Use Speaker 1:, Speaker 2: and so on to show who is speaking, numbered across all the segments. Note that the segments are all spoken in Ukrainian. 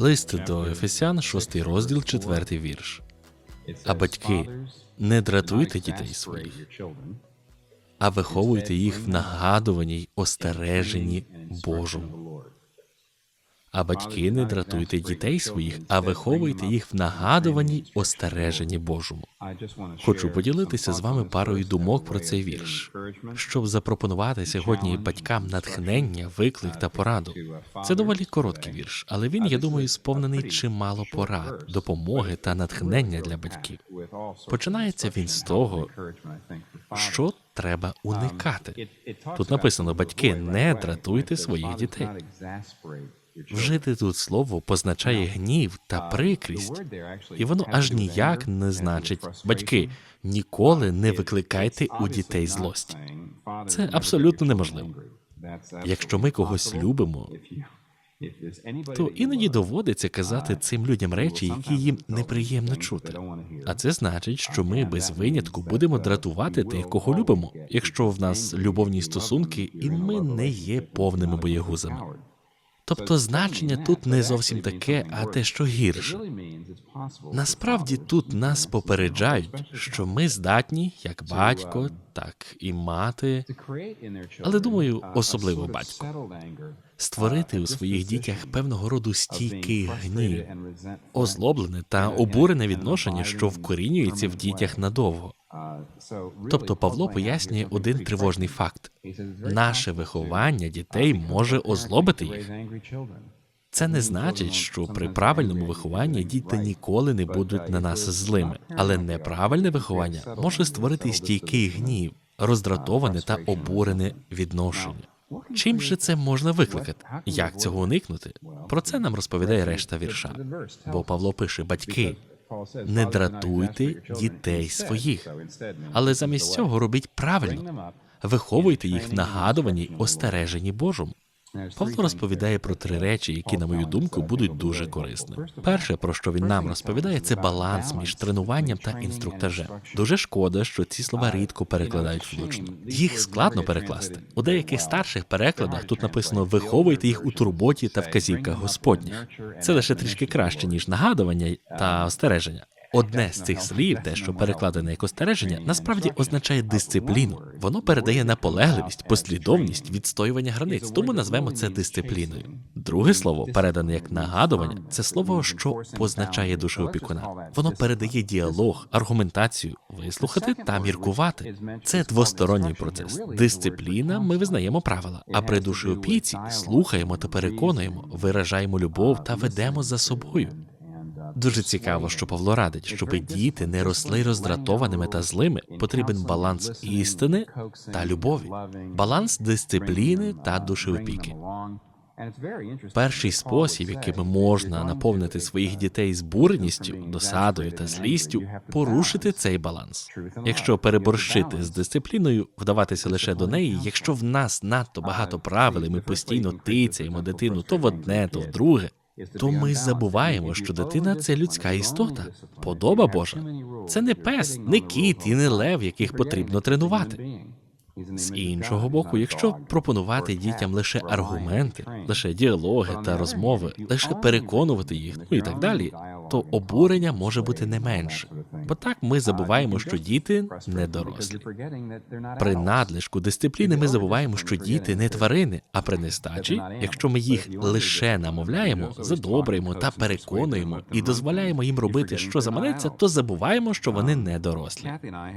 Speaker 1: Лист до Ефесян, 6 розділ, 4 вірш.
Speaker 2: А батьки,
Speaker 1: Не дратуйте дітей своїх, а виховуйте їх в нагадуваній остереженні Божому. А батьки не дратуйте дітей своїх, а виховуйте їх в нагадуваній остереженні Божому.
Speaker 2: Хочу поділитися з вами парою думок про цей вірш.
Speaker 1: щоб запропонувати сьогодні батькам натхнення, виклик та пораду. Це доволі короткий вірш, але він, я думаю, сповнений чимало порад, допомоги та натхнення для батьків. Починається він з того, що треба уникати. Тут написано: батьки, не дратуйте своїх дітей. Вжити тут слово позначає гнів та прикрість, і воно аж ніяк не значить батьки. Ніколи не викликайте у дітей злость. Це абсолютно неможливо. Якщо ми когось любимо, то іноді доводиться казати цим людям речі, які їм неприємно чути. А це значить, що ми без винятку будемо дратувати тих, кого любимо, якщо в нас любовні стосунки, і ми не є повними боєгузами. Тобто значення тут не зовсім таке, а те, що гірше. Насправді тут нас попереджають, що ми здатні, як батько, так і мати,
Speaker 2: але думаю, особливо батько.
Speaker 1: створити у своїх дітях певного роду стійкий гнів,
Speaker 2: озло.
Speaker 1: озлоблене та обурене відношення, що вкорінюється в дітях надовго. Тобто Павло пояснює один тривожний факт: наше виховання дітей може озлобити їх. Це не значить, що при правильному вихованні діти ніколи не будуть на нас злими, але неправильне виховання може створити стійкий гнів, роздратоване та обурене відношення. Чим же це можна викликати? Як цього уникнути? Про це нам розповідає решта вірша. Бо Павло пише: батьки,
Speaker 2: не дратуйте дітей своїх,
Speaker 1: але замість цього робіть правильно, виховуйте їх в нагадуванні остереженні Божому. Павло розповідає про три речі, які, на мою думку, будуть дуже корисними. Перше, про що він нам розповідає, це баланс між тренуванням та інструктажем. Дуже шкода, що ці слова рідко перекладають влучно. Їх складно перекласти. У деяких старших перекладах тут написано виховуйте їх у турботі та вказівках Господніх. Це лише трішки краще ніж нагадування та остереження. Одне з цих слів, те, що перекладене як остереження, насправді означає дисципліну. Воно передає наполегливість, послідовність, відстоювання границь, тому назвемо це дисципліною. Друге слово, передане як нагадування, це слово, що позначає душеопікуна. Воно передає діалог, аргументацію, вислухати та міркувати. Це двосторонній процес. Дисципліна, ми визнаємо правила, а при душеопіці слухаємо та переконуємо, виражаємо любов та ведемо за собою. Дуже цікаво, що Павло радить, щоб діти не росли роздратованими та злими. Потрібен баланс істини та любові, баланс дисципліни та душеопіки. Перший спосіб, яким можна наповнити своїх дітей збуреністю, досадою та злістю, порушити цей баланс. Якщо переборщити з дисципліною, вдаватися лише до неї, якщо в нас надто багато правил, і ми постійно тицяємо дитину то в одне, то в друге. То ми забуваємо, що дитина це людська істота, подоба Божа. Це не пес, не кіт і не лев, яких потрібно тренувати. З іншого боку, якщо пропонувати дітям лише аргументи, лише діалоги та розмови, лише переконувати їх, ну і так далі, то обурення може бути не менше. Бо так ми забуваємо, що діти не дорослі. При надлишку дисципліни ми забуваємо, що діти не тварини, а при нестачі, якщо ми їх лише намовляємо, задобрюємо та переконуємо і дозволяємо їм робити, що заманеться, то забуваємо, що вони не дорослі.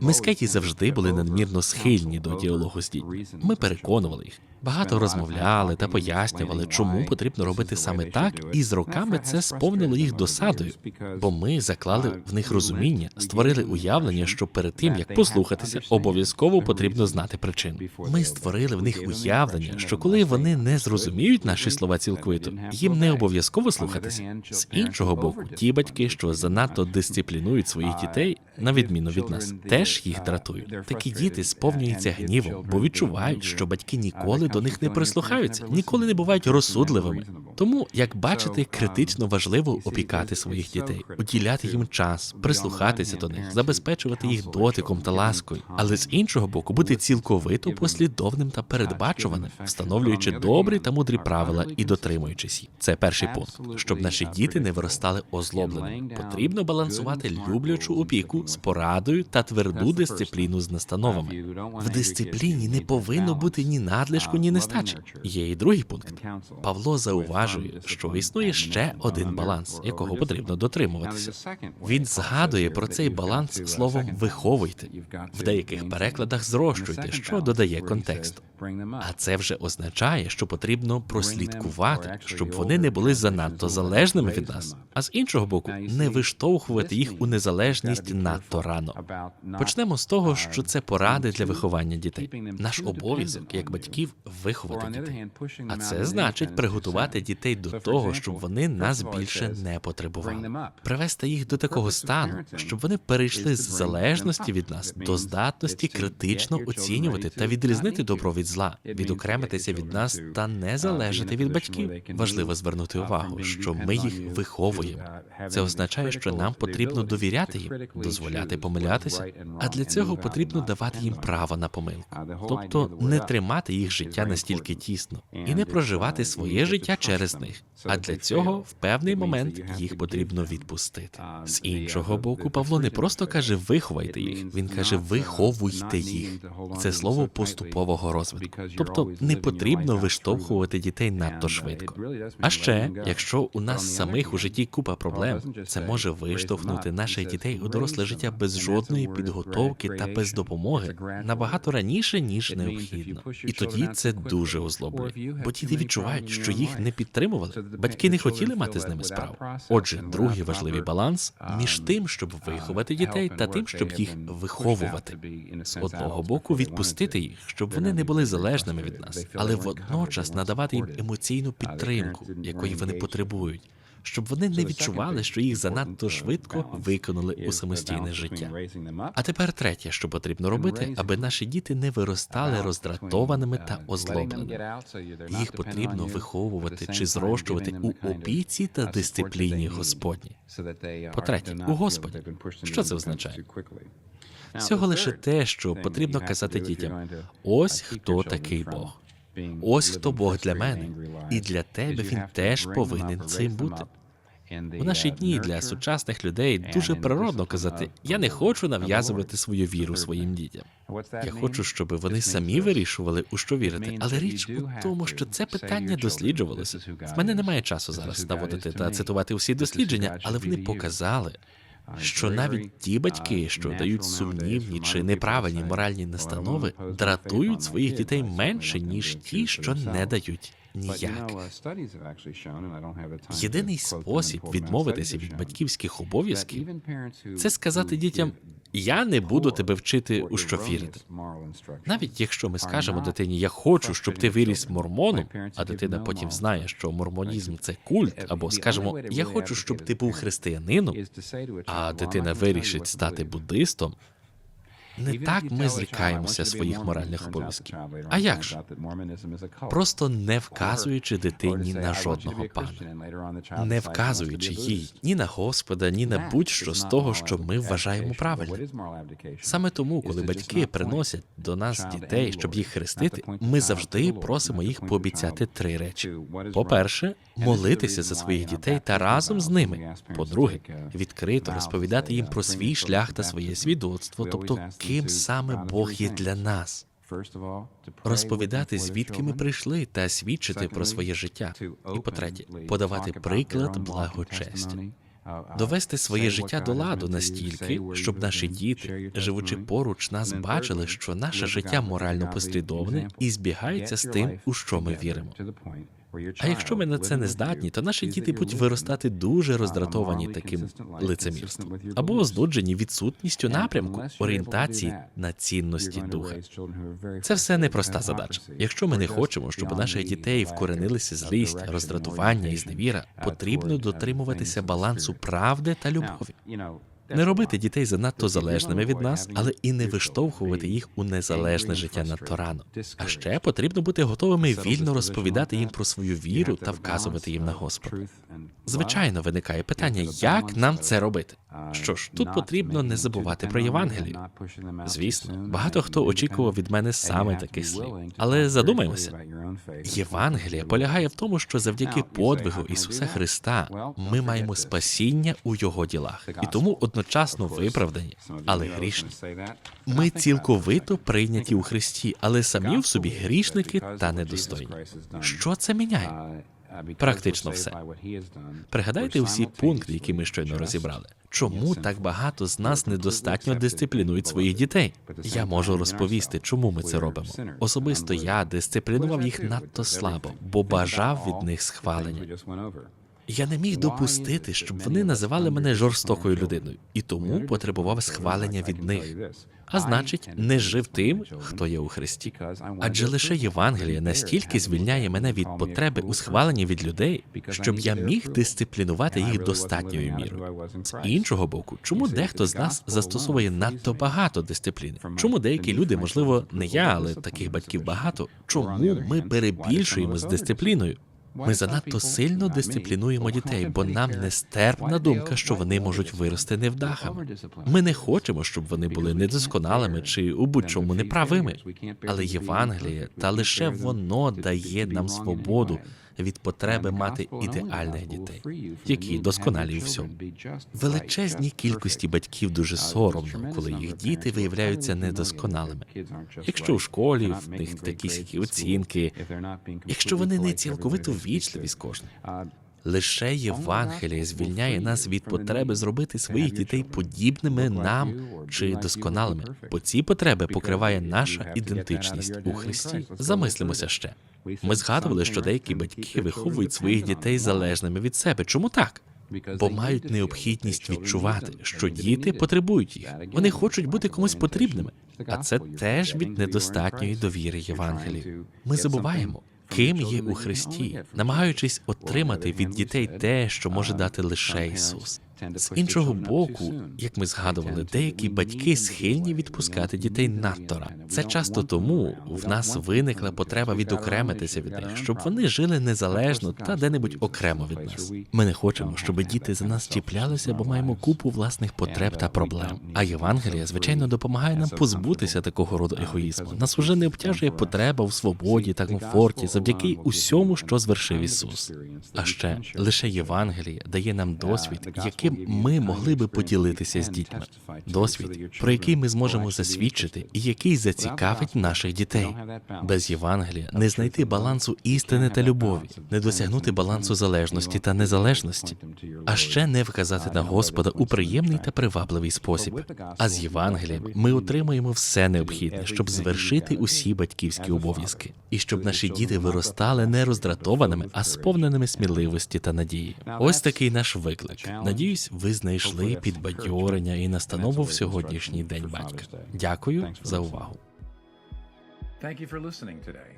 Speaker 1: Ми з Кеті завжди були надмірно схильні до діалогу з дітьми. Ми переконували їх. Багато розмовляли та пояснювали, чому потрібно робити саме так, і з роками це сповнило їх досадою. Бо ми заклали в них розуміння, створили уявлення, що перед тим як послухатися, обов'язково потрібно знати причину. Ми створили в них уявлення, що коли вони не зрозуміють наші слова цілковито, їм не обов'язково слухатися. З іншого боку, ті батьки, що занадто дисциплінують своїх дітей, на відміну від нас, теж їх дратують. Такі діти сповнюються гнівом, бо відчувають, що батьки ніколи до них не прислухаються, ніколи не бувають розсудливими. Тому, як бачите, критично важливо опікати своїх дітей, уділяти їм час, прислухатися до них, забезпечувати їх дотиком та ласкою, але з іншого боку, бути цілковито послідовним та передбачуваним, встановлюючи добрі та мудрі правила і дотримуючись їх. Це перший пункт, щоб наші діти не виростали озлобленими. Потрібно балансувати люблячу опіку з порадою та тверду дисципліну з настановами. В дисципліні не повинно бути ні надлишку, ні нестачі. Є і другий пункт. Павло зауважує, що існує ще один баланс, якого потрібно дотримуватися. Він згадує про цей баланс словом виховуйте. В деяких перекладах зрощуйте, що додає контексту. А це вже означає, що потрібно прослідкувати, щоб вони не були занадто залежними від нас. А з іншого боку, не виштовхувати їх у незалежність надто рано. Почнемо з того, що це поради для виховання дітей. Наш обов'язок як батьків виховати дітей. А це значить приготувати дітей до того, щоб вони нас більше не потребували. Привести їх до такого стану, щоб вони перейшли з залежності від нас до здатності критично оцінювати та відрізнити добро від зла, відокремитися від нас та не залежати від батьків. Важливо звернути увагу, що ми їх виховуємо. Це означає, що нам потрібно довіряти їм, дозволяти помилятися, а для цього потрібно давати їм право на помилку, тобто не тримати їх життя настільки тісно і не проживати своє життя через них. А для цього в певний момент їх потрібно відпустити. З іншого боку, Павло не просто каже виховайте їх, він каже виховуйте їх. Це слово поступового розвитку. Тобто не потрібно виштовхувати дітей надто швидко. А ще, якщо у нас самих у житті купа проблем, це може виштовхнути наших дітей у доросле життя без жодної підготовки та без допомоги набагато раніше ніж необхідно. І тоді це дуже озлоблює, бо діти відчувають, що їх не підтримували. Батьки не хотіли мати з ними справу. Отже, другий важливий баланс між тим, щоб виховати дітей, та тим, щоб їх виховувати. З одного боку, відпустити їх, щоб вони не були залежними від нас, але водночас надавати їм емоційну підтримку, якої вони потребують. Щоб вони не відчували, що їх занадто швидко виконали у самостійне життя. А тепер третє, що потрібно робити, аби наші діти не виростали роздратованими та озлобленими. Їх потрібно виховувати чи зрощувати у опіці та дисципліні Господні. По-третє, у Господі. Що це означає? Всього лише те, що потрібно казати дітям: ось хто такий Бог. Ось хто Бог для мене, і для тебе він теж повинен цим бути. У наші дні для сучасних людей дуже природно казати: я не хочу нав'язувати свою віру своїм дітям. Я хочу, щоб вони самі вирішували, у що вірити. Але річ у тому, що це питання досліджувалося. В мене немає часу зараз наводити та цитувати усі дослідження, але вони показали. Що навіть ті батьки, що дають сумнівні чи неправильні моральні настанови, дратують своїх дітей менше ніж ті, що не дають ніяк. Єдиний спосіб відмовитися від батьківських обов'язків це сказати дітям: я не буду тебе вчити у що вірити. Навіть якщо ми скажемо дитині, я хочу, щоб ти виріс мормоном, а дитина потім знає, що мормонізм це культ, або скажемо, я хочу, щоб ти був християнином, а дитина вирішить стати буддистом. Не так ми зрікаємося своїх моральних обов'язків. А як же? Просто не вказуючи дитині на жодного пана, не вказуючи їй ні на Господа, ні на будь-що з того, що ми вважаємо правильним. Саме тому, коли батьки приносять до нас дітей, щоб їх хрестити, ми завжди просимо їх пообіцяти три речі: по-перше, молитися за своїх дітей та разом з ними. По-друге, відкрито розповідати їм про свій шлях та своє свідоцтво, тобто ким саме Бог є для нас. Розповідати, звідки ми прийшли, та свідчити про своє життя. І по-третє, подавати приклад благочестя. Довести своє життя до ладу настільки, щоб наші діти, живучи поруч, нас бачили, що наше життя морально послідовне і збігається з тим, у що ми віримо. А якщо ми на це не здатні, то наші діти будуть виростати дуже роздратовані таким лицемірством або оздоджені відсутністю напрямку орієнтації на цінності духа. Це все непроста задача. Якщо ми не хочемо, щоб у наших дітей вкоренилися злість, роздратування і зневіра, потрібно дотримуватися балансу правди та любові. Не робити дітей занадто залежними від нас, але і не виштовхувати їх у незалежне життя надто рано. А ще потрібно бути готовими вільно розповідати їм про свою віру та вказувати їм на Господа. Звичайно, виникає питання, як нам це робити. Що ж, тут потрібно не забувати про Євангелію. Звісно, багато хто очікував від мене саме таких слів. Але задумаймося, Євангелія полягає в тому, що завдяки подвигу Ісуса Христа ми маємо спасіння у Його ділах, і тому одночасно виправдані, але грішні. Ми цілковито прийняті у Христі, але самі в собі грішники та недостойні. Що це міняє?
Speaker 2: Практично все.
Speaker 1: Пригадайте усі пункти, які ми щойно розібрали. Чому так багато з нас недостатньо дисциплінують своїх дітей? Я можу розповісти, чому ми це робимо. Особисто я дисциплінував їх надто слабо, бо бажав від них схвалення. Я не міг допустити, щоб вони називали мене жорстокою людиною, і тому потребував схвалення від них. А значить, не жив тим, хто є у Христі. Адже лише Євангеліє настільки звільняє мене від потреби у схваленні від людей, щоб я міг дисциплінувати їх достатньою мірою. З іншого боку, чому дехто з нас застосовує надто багато дисципліни? Чому деякі люди, можливо, не я, але таких батьків багато, чому ми перебільшуємо з дисципліною? Ми занадто сильно дисциплінуємо дітей, бо нам нестерпна думка, що вони можуть вирости невдахами. Ми не хочемо, щоб вони були недосконалими чи у будь-чому неправими. Але Євангеліє та лише воно дає нам свободу від потреби мати ідеальних дітей, які досконалі у всьому. Величезній кількості батьків дуже соромно, коли їх діти виявляються недосконалими. Якщо у школі в них такі оцінки, якщо вони не цілковито ввічливі з кожним. Лише Євангеліє звільняє нас від потреби зробити своїх дітей подібними нам чи досконалими, бо ці потреби покриває наша ідентичність у Христі. Замислимося ще. Ми згадували, що деякі батьки виховують своїх дітей залежними від себе. Чому так? Бо мають необхідність відчувати, що діти потребують їх. Вони хочуть бути комусь потрібними, а це теж від недостатньої довіри Євангелію. Ми забуваємо, ким є у Христі, намагаючись отримати від дітей те, що може дати лише Ісус. З іншого боку, як ми згадували, деякі батьки схильні відпускати дітей надто рано. Це часто тому в нас виникла потреба відокремитися від них, щоб вони жили незалежно та де-небудь окремо від нас. Ми не хочемо, щоб діти за нас чіплялися, бо маємо купу власних потреб та проблем. А Євангелія, звичайно, допомагає нам позбутися такого роду егоїзму. Нас уже не обтяжує потреба в свободі та комфорті завдяки усьому, що звершив Ісус. А ще лише Євангеліє дає нам досвід, яким ми могли би поділитися з дітьми. Досвід, про який ми зможемо засвідчити, і який зацікавить наших дітей. Без Євангелія не знайти балансу істини та любові, не досягнути балансу залежності та незалежності, а ще не вказати на Господа у приємний та привабливий спосіб. А з Євангелієм ми отримуємо все необхідне, щоб звершити усі батьківські обов'язки, і щоб наші діти виростали не роздратованими, а сповненими сміливості та надії. Ось такий наш виклик. Надіюсь, ви знайшли підбадьорення і настанову в сьогоднішній день батька. Дякую за увагу.
Speaker 3: Thank you for listening today.